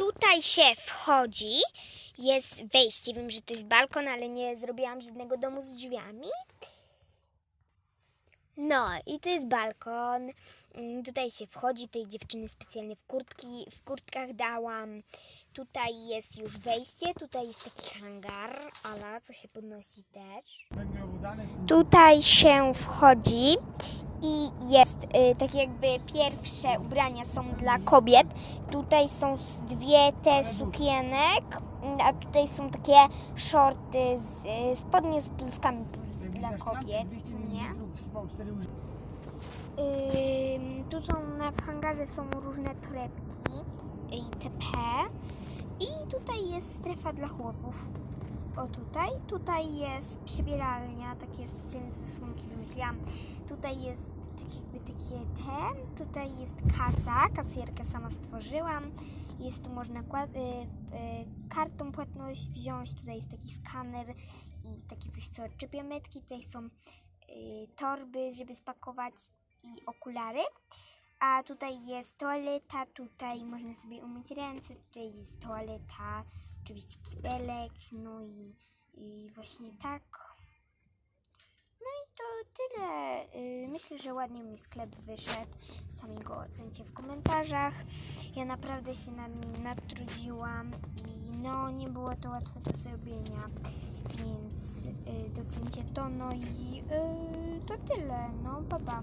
tutaj się wchodzi, jest wejście. Wiem, że to jest balkon, ale nie zrobiłam żadnego domu z drzwiami. No i to jest balkon. Mm, Tutaj się wchodzi, tej dziewczyny specjalnie w kurtki, w kurtkach dałam. Tutaj jest już wejście, tutaj jest taki hangar, ala, co się podnosi też. Tutaj się wchodzi i jest y, tak jakby pierwsze ubrania są dla kobiet. Tutaj są dwie te sukienek, a tutaj są takie shorty, z, y, spodnie z bluzkami dla kobiet, nie? Ym, tu są na w hangarze są różne torebki itp. I tutaj jest strefa dla chłopów. O tutaj. Tutaj jest przybieralnia, takie specjalne zasłonki wymyśliłam. Tutaj jest te. Tutaj jest kasa, kasjerkę sama stworzyłam. Jest tu można y, y, kartą płatność wziąć. Tutaj jest taki skaner i takie coś, co odczepia metki. Tutaj są y, torby, żeby spakować i okulary. A tutaj jest toaleta, tutaj można sobie umyć ręce, tutaj jest toaleta, oczywiście kibelek, no i, i właśnie tak. Tyle. Y, Myślę, że ładnie mój sklep wyszedł. Sami go ocencie w komentarzach. Ja naprawdę się nad nim nadtrudziłam i no nie było to łatwe do zrobienia, więc y, docencie to. No i y, to tyle. No, pa pa.